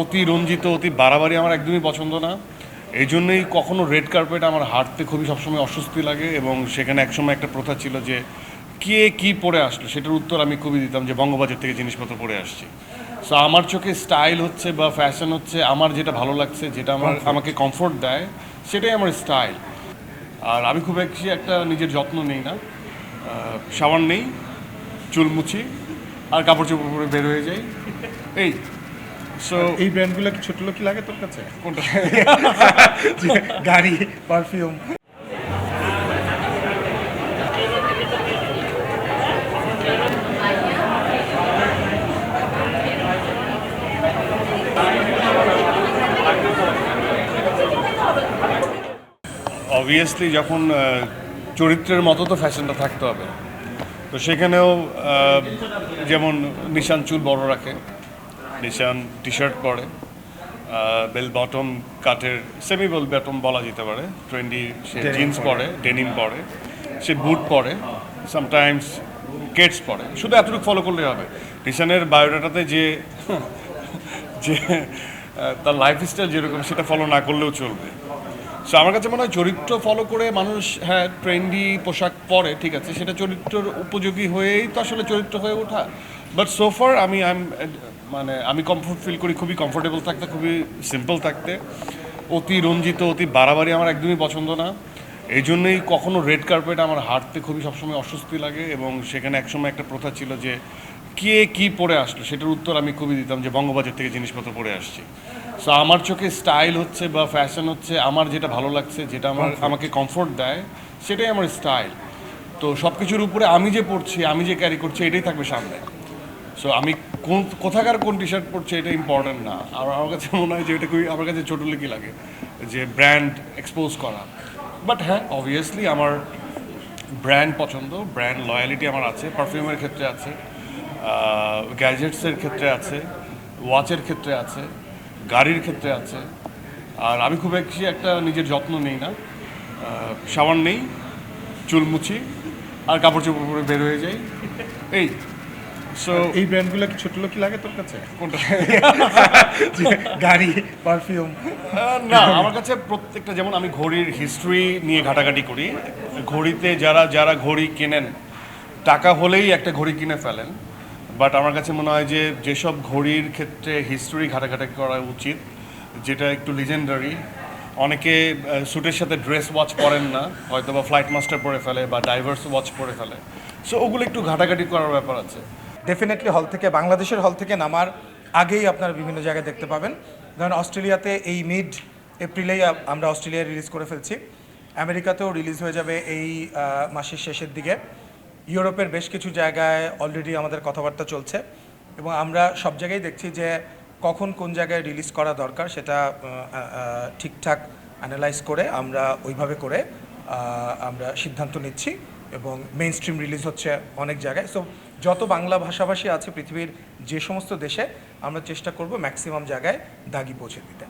অতি রঞ্জিত অতি বাড়াবাড়ি আমার একদমই পছন্দ না। এই জন্যই কখনো রেড কার্পেট আমার হাঁটতে খুবই সবসময় অস্বস্তি লাগে এবং সেখানে একসময় একটা প্রথা ছিল যে কে কি পরে আসলো সেটার উত্তর আমি খুবই দিতাম যে বঙ্গবাজার থেকে জিনিসপত্র পরে আসছি। সো আমার চোখে স্টাইল হচ্ছে বা ফ্যাশন হচ্ছে আমার যেটা ভালো লাগছে যেটা আমার আমাকে কমফোর্ট দেয় সেটাই আমার স্টাইল আর আমি খুব বেশি একটা নিজের যত্ন নেই না। সাবান নেই চুল মুছি আর কাপড় চোপড় পরে বের হয়ে যাই। এই। সো এই ব্র্যান্ডগুলো কি ছোট লোকই লাগে তোর কাছে? কোনটা? গাড়ি পারফিউম অবভিয়াসলি যখন চরিত্রের মতো তো ফ্যাশনটা থাকতে হবে। তো সেখানেও যেমন নিশান চুল বড় রাখে নিশান টি শার্ট পরে বেল বটম কাঠের সেমি বেল বটম বলা যেতে পারে। ট্রেন্ডি সে জিন্স পরে। ডেনিম পরে। সে বুট পরে সামটাইমস কেটস পরে। শুধু এতটুকু ফলো করলে হবে। নিশানের বায়োডাটাতে যে যে তার লাইফস্টাইল যেরকম সেটা ফলো না করলেও চলবে। সো আমার কাছে মনে হয় চরিত্র ফলো করে মানুষ হ্যাঁ ট্রেন্ডি পোশাক পরে, ঠিক আছে, সেটা চরিত্রের উপযোগী হয়েই তো আসলে চরিত্র হয়ে ওঠা। বাট সোফার আমি আই মানে আমি কমফোর্ট ফিল করি খুবই কমফোর্টেবল থাকতে, খুবই সিম্পল থাকতে। অতি রঞ্জিত, অতি বাড়াবাড়ি আমার একদমই পছন্দ না। এই জন্যই কখনো রেড কার্পেট আমার হাঁটতে খুবই সবসময় অস্বস্তি লাগে এবং সেখানে একসময় একটা প্রথা ছিল যে, কে কি পরে আসলো? সেটার উত্তর আমি খুবই দিতাম যে, বঙ্গবাজার থেকে জিনিসপত্র পরে আসছি। সো আমার চোখে স্টাইল হচ্ছে বা ফ্যাশন হচ্ছে আমার যেটা ভালো লাগছে যেটা আমার আমাকে কমফোর্ট দেয় সেটাই আমার স্টাইল তো সব কিছুর উপরে আমি যে পড়ছি আমি যে ক্যারি করছি এটাই থাকবে সামনে। সো আমি কোন কোথাকার কোন টি শার্ট পরছি এটা ইম্পর্টেন্ট না। আর আমার কাছে মনে হয় যে এটা খুবই আমার কাছে ছোটো লেগে লাগে যে ব্র্যান্ড এক্সপোজ করা। বাট হ্যাঁ অবভিয়াসলি আমার ব্র্যান্ড পছন্দ ব্র্যান্ড লয়ালিটি আমার আছে পারফিউমের ক্ষেত্রে আছে গ্যাজেটসের ক্ষেত্রে আছে ওয়াচের ক্ষেত্রে আছে। গাড়ির ক্ষেত্রে আছে। আর আমি খুব বেশি একটা নিজের যত্ন নেই না। সাবান নেই চুল মুছি আর কাপড় চোপড় পরে বের হয়ে যাই। এই সো এই ব্র্যান্ডগুলো কি ছোট লোকই লাগে তোর কাছে? কোনটা? গাড়ি পারফিউম। না আমার কাছে প্রত্যেকটা যেমন আমি ঘড়ির হিস্ট্রি নিয়ে ঘাটাঘাটি করি। ঘড়িতে যারা যারা ঘড়ি কেনেন টাকা হলেই একটা ঘড়ি কিনে ফেলেন। বাট আমার কাছে মনে হয় যে যেসব ঘড়ির ক্ষেত্রে হিস্ট্রি ঘাটাঘাটি করা উচিত, যেটা একটু লিজেন্ডারি অনেকে স্যুটের সাথে ড্রেস ওয়াচ পরেন না হয়তো বা ফ্লাইট মাস্টার পরে ফেলে বা ডাইভার্স ওয়াচ পরে ফেলে। সো ওগুলো একটু ঘাটাঘাটি করার ব্যাপার আছে। ডেফিনেটলি হল থেকে, বাংলাদেশের হল থেকে নামার আগেই আপনারা বিভিন্ন জায়গায় দেখতে পাবেন। ধরেন অস্ট্রেলিয়াতে এই মিড এপ্রিলেই আমরা অস্ট্রেলিয়ায় রিলিজ করে ফেলছি। আমেরিকাতেও রিলিজ হয়ে যাবে এই মাসের শেষের দিকে। ইউরোপের বেশ কিছু জায়গায় অলরেডি আমাদের কথাবার্তা চলছে এবং আমরা সব জায়গায় দেখছি যে কখন কোন জায়গায় রিলিজ করা দরকার সেটা ঠিকঠাক অ্যানালাইজ করে আমরা ওইভাবে করে আমরা সিদ্ধান্ত নিচ্ছি এবং মেইন স্ট্রিম রিলিজ হচ্ছে অনেক জায়গায়। সো যত বাংলা ভাষাভাষী আছে পৃথিবীর যে সমস্ত দেশে আমরা চেষ্টা করব ম্যাক্সিমাম জায়গায় দাগি পৌঁছে দিতে।